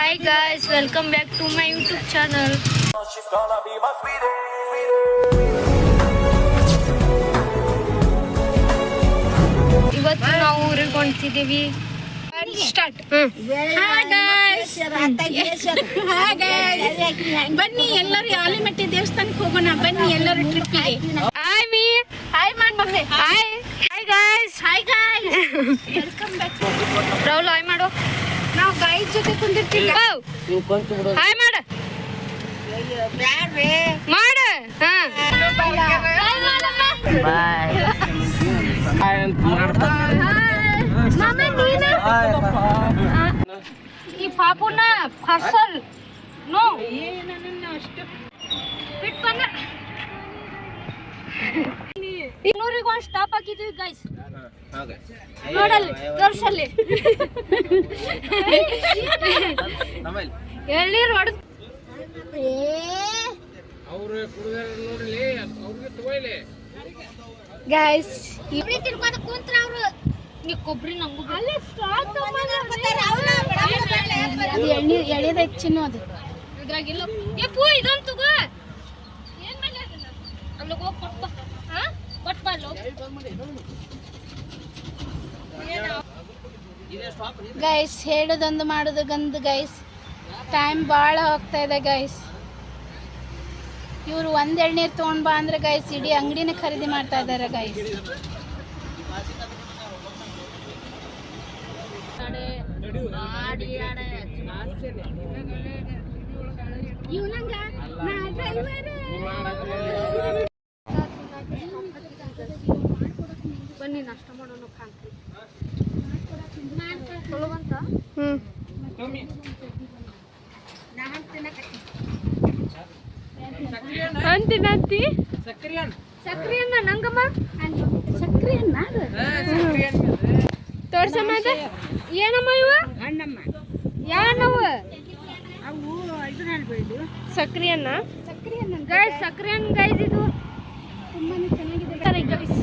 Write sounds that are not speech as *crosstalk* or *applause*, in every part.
Hi guys, welcome back to my YouTube channel. ಇವತ್ತು ನಾವು ಊರಿಗೆ ಹೊಂಟಿದ್ದೀವಿ. ಸ್ಟಾರ್ಟ್ ಬನ್ನಿ ಎಲ್ಲರೂ ಆಲಿಮಟ್ಟಿ ದೇವಸ್ಥಾನಕ್ಕೆ ಹೋಗೋಣ. ಬನ್ನಿ ಎಲ್ಲರೂ ಟ್ರಿಪ್ ಹಾಯ್ ಮೀ ಹಾಯ್ ಮಾಡಿ ಮಗನೇ hi hi guys hi guys welcome back Rahul hi ಮಾಡು. ನಾವು ಜೊತೆ ಕುಂದಿರ್ತೀವಿ ಹಾಯ್ ಮಾಡ. ಮಾಡ. ಹಾ. ಈ ಪಾಪುನ ಫಸಲ್. ನೋ. ಬಿಟ್ ಬಂದ. ಇನ್ನೂರಿಗೆ ಒಂದು ಸ್ಟಾಪ್ ಹಾಕಿದ್ವಿ ಗೈಸ್ ನೋಡಲ್ಲಿ ತೋರ್ಸಲ್ಲಿ. *laughs* ಎಳ್ನೀರು ಹೊಡೆದು ಗೈಸ್ ಇಬ್ರಿ ತಿನ್ಕೋತ ಕುಂತ್ರ ಅವ್ರು. ನೀ ಕೊಬ್ಬರಿ ನಂಗು ಅಲ್ಲೇ ಅದು ಎಣ್ಣೆ ಎಳೆದೈತೆ ಚಿನ್ನು ಅದು. ಇದ್ರಾಗಿಲ್ಲ. ಏ ಪೂ ಇದೊಂದು ತಗೋ. ಏನ್ ಮಾಡಿ ಅದನ್ನ? ಅಲ್ಲಿಗೆ ಹೋಗಿ ಕೊಟ್ಟ ಹಾ ಕೊಟ್ಟ ಅಲ್ಲೋ ಗೈಸ್ ಹೇಳೋದೊಂದು ಮಾಡೋದು ಗಂದು ಗೈಸ್ ಟೈಮ್ ಭಾಳ ಹೋಗ್ತಾ ಇದೆ ಗೈಸ್ ಇವರು ಒಂದು ಎಳ್ನೀರು ತೊಗೊಂಡ್ ಬಾ ಅಂದ್ರೆ ಗೈಸ್ ಇಡೀ ಅಂಗಡಿನ ಖರೀದಿ ಮಾಡ್ತಾ ಇದ್ದಾರೆ ಗೈಸ್ ಬನ್ನಿ ನಷ್ಟ ಮಾಡೋಣ ಕಾಂಕ್ರಿ ಬಂತ ಅಂತಿನಂತಿ ಸಕ್ರಿ ಅನ್ನ ನಂಗಮ್ಮ? ಸಕ್ರಿ ಅನ್ನ ತೋರ್ಸಮ್ಮ ಅದ? ಏನಮ್ಮ ಇವ? ಅಣ್ಣಮ್ಮ. ಅವು ಇದನ್ನ ಬೆಳೆದು ಸಕ್ರಿ ಅನ್ನ ಸಕ್ರಿ ಅನ್ನ ಗೈಸ್ ಸಕ್ರಿ ಅನ್ನ ಗೈಸ್ ಇದು. ತುಂಬಾನೇ ಚೆನ್ನಾಗಿದೆ. ಗೈಸ್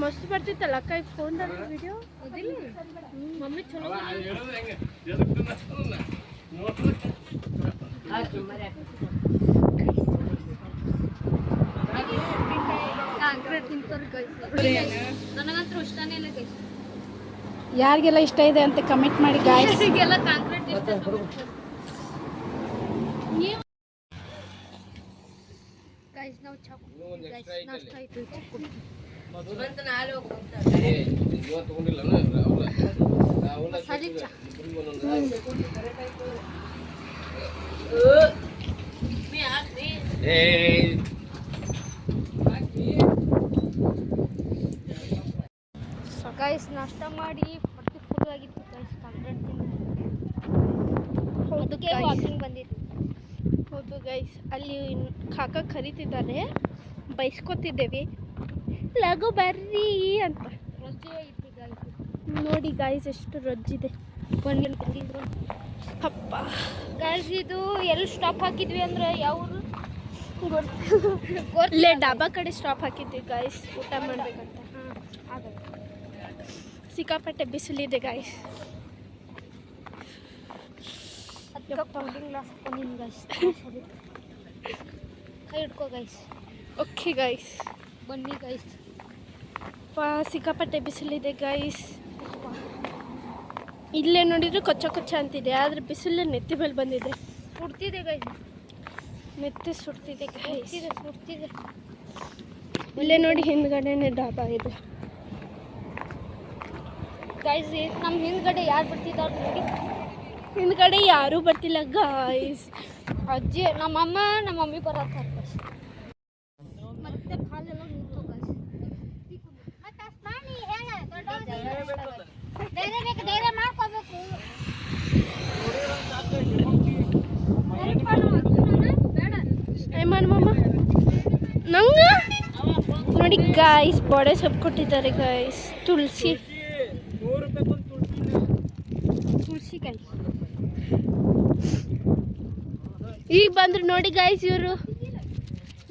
ಮಸ್ತ್ ಬರ್ತಿತ್ತಲ್ಲ ಅಕ್ಕ ಈ ಫೋನ್ದಾಗ ವಿಡಿಯೋ ಮಮ್ಮಿ ಚಲೋ ಕಾಂಕ್ರೀಟ್ ತಿಂತಾರೆ ಗೈಸ್ ನನಗಂತೂ ಇಷ್ಟನೇ ಇಲ್ಲ ಗೈಸ್ ಯಾರಿಗೆಲ್ಲ ಇಷ್ಟ ಇದೆ ಅಂತ ಕಮೆಂಟ್ ಮಾಡಿ ಗಾಯ್ಸ್ ಕಾಂಕ್ರೀಟ್ ಇಷ್ಟ ಗೈಸ್ ನಾವು ಚಾ ಗೈಸ್ ನಾಷ್ಟ ಆಯ್ತು ಚಾ ಗೈಸ್ ನಾಷ್ಟ ಮಾಡಿ ಹೊಟ್ಟೆ ಫುಲ್ ಆಗಿತ್ತು ಗೈಸ್ ಕಾಂಕ್ರೀಟ್ ತಿಂದು. ಅದಕ್ಕೆ ವಾಕಿಂಗ್ ಬಂದಿದ್ದು ಹೌದು ಗೈಸ್ ಅಲ್ಲಿ ಕಾಕ ಕರಿತಿದ್ದಾರೆ ಬೈಸ್ಕೊತಿದ್ದೇವೆ. ಲಘು ಬರ್ರಿ ಅಂತ. ನೋಡಿ ಗಾಯ್ಸ್ ಎಷ್ಟು ರೊಜ್ಜಿದೆ. ಬನ್ನಿ ಅಪ್ಪ. ಗಾಯ್ಸ್ ಇದು ಎಲ್ಲಿ ಸ್ಟಾಪ್ ಹಾಕಿದ್ವಿ ಅಂದ್ರೆ ಯಾವ ಊರು ಇಲ್ಲೇ ಡಾಬಾ ಕಡೆ ಸ್ಟಾಪ್ ಹಾಕಿದ್ವಿ ಗಾಯ್ಸ್ ಊಟ ಮಾಡ್ಬೇಕಂತ. ಸಿಕ್ಕಾಪಟ್ಟೆ ಬಿಸಿಲಿದೆ ಗಾಯ್ಸ್ *laughs* ಹಿಡ್ಕೋ ಗೈಸ್ ಓಕೆ ಗಾಯ್ಸ್ ಬನ್ನಿ ಗೈಸ್ ಪಾ ಸಿಕ್ಕಾಪಟ್ಟೆ ಬಿಸಿಲಿದೆ ಗೈಸ್ ಇಲ್ಲೇ ನೋಡಿದ್ರೆ ಕೊಚ್ಚ ಕೊಚ್ಚ ಅಂತಿದೆ ಆದರೆ ಬಿಸಿಲು ನೆತ್ತಿ ಮೇಲೆ ಬಂದಿದೆ. ಸುಡ್ತಿದೆ ಗೈಸ್ ನೆತ್ತಿ ಸುಡ್ತಿದೆ ಗೈಸ್ ಸುಡ್ತಿದೆ ಸುಡ್ತಿದೆ. ಇಲ್ಲೇ ನೋಡಿ ಹಿಂದ್ಗಡೆನೆ ಡಾಬಾ ಇದೆ. ಗೈಸ್ ನಮ್ಮ ಹಿಂದ್ಗಡೆ ಯಾರು ಬರ್ತಿದ್ದಾರೆ ನೋಡಿ. ಹಿಂದ್ಗಡೆ ಯಾರೂ ಬರ್ತಿಲ್ಲ ಗಾಯ್ಸ್ ಅಜ್ಜಿ ನಮ್ಮಮ್ಮ ನಮ್ಮ ಮಮ್ಮಿ ಬರತ್ತಾರೆ ಗೈಸ್ ಮತ್ತೆ ಕಾಲೆಲ್ಲ ನಿಂತು ಗೈಸ್ ಮತ್ತೆ ಸ್ನಾನಿ ಹೇಳ ಧೈರ್ಯ ಬೇಕು ಧೈರ್ಯ ಮಾಡ್ಕೋಬೇಕು ಬೇಡ ಏಮಾನ್ ಮಾಮ ನಂಗೆ ನೋಡಿ ಗಾಯ್ಸ್ ಬಡೆ ಸೊಪ್ಪು ಕೊಟ್ಟಿದ್ದಾರೆ ಗಾಯ್ಸ್ ತುಳಸಿ. ತುಳಸಿ ಗಾಯ್ಸ್ ಈಗ ಬಂದ್ರು ನೋಡಿ ಗಾಯ್ಸ್ ಇವರು.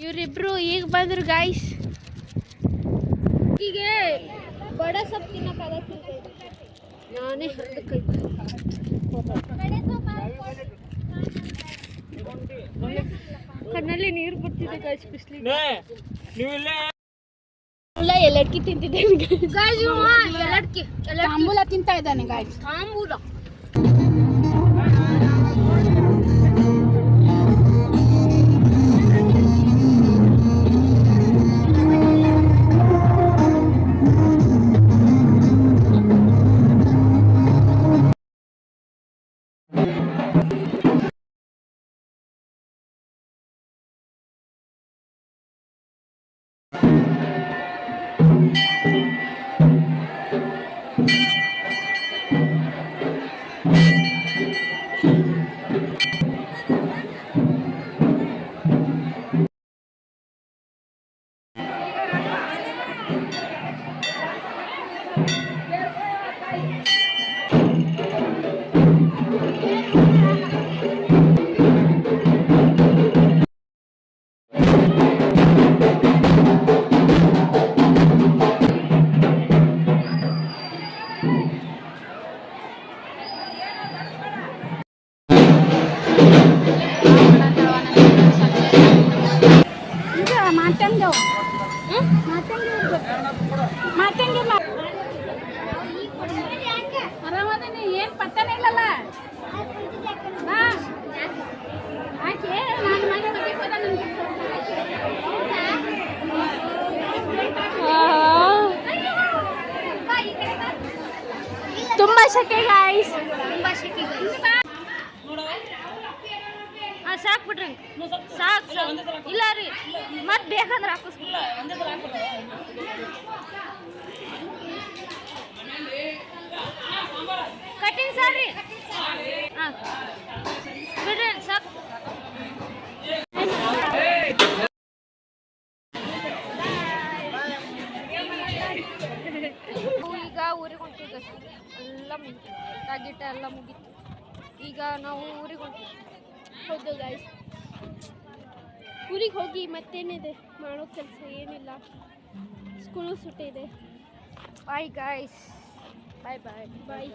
ಇವರಿಬ್ರು ಈಗ ಬಂದ್ರು ಗಾಯ್ಸ್ ಈಗ ಬಡೆ ಸೊಪ್ಪು ನಾನೇ ಹರಿದ ಕೈ. ಕಣ್ಣಲ್ಲಿ ನೀರು ಬರ್ತಿದೆ ಗಾಯ್ಸ್ ಬಿಸ್ಲಿಗೆ. ಇಲ್ಲ ಎಲ್ಲಡ್ಕಿ ತಿಂತಿದ್ದೇನೆ ಗಾಯ್ಸ್ ತಾಂಬೂಲ ತಿಂತಾ ಇದ್ದಾನೆ ಗಾಯ್ಸ್ ತಾಂಬೂಲ. ಆರಾಮದೀನಿ ಏನು ಪತ್ತನೇ ಇಲ್ಲಲ್ಲ ಆಕೆ ನಾನು ಮನೆ ಹೋಗಿದ್ದಲ್ಲ ನನಗೆ ತುಂಬ ಶೆಕೆ ಗಾಯ್ಸ್ ತುಂಬಾ ಶೆಕೆ ಹಾಂ ಸಾಕು ಬಿಡ್ರಿ ಸಾಕು. ಇಲ್ಲ ರೀ. ಮತ್ತೆ ಬೇಕಂದ್ರೆ ಹಾಕಿಸ್ಬಿಡ ಕಟಿಂಗ್ ಸರ್. ಹಾಂ. ಬಿಡ್ರಿ ಸಾಕು. ಈಗ ಊರಿಗೆ ಹೊಂಟಿದ್ದೆ ಎಲ್ಲ ಮುಗಿತು. ಗಿಟ್ಟ ಎಲ್ಲ ಮುಗೀತು. ಈಗ ನಾವು ಊರಿಗೆ ಹೊಂಟಿದ್ವಿ. ಹೌದು ಗಾಯ್ಸ್ ಊರಿಗೆ ಹೋಗಿ ಮತ್ತೇನಿದೆ? ಮಾಡೋ ಕೆಲಸ ಏನಿಲ್ಲ. ಸ್ಕೂಲು ಸುಟ್ಟಿದೆ ಬಾಯ್ ಗಾಯ್ಸ್ ಬಾಯ್ ಬಾಯ್ ಬಾಯ್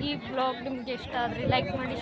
ಈ ಬ್ಲಾಗ್ ನಿಮ್ಗೆ ಇಷ್ಟ ಆದರೆ ಲೈಕ್ ಮಾಡಿ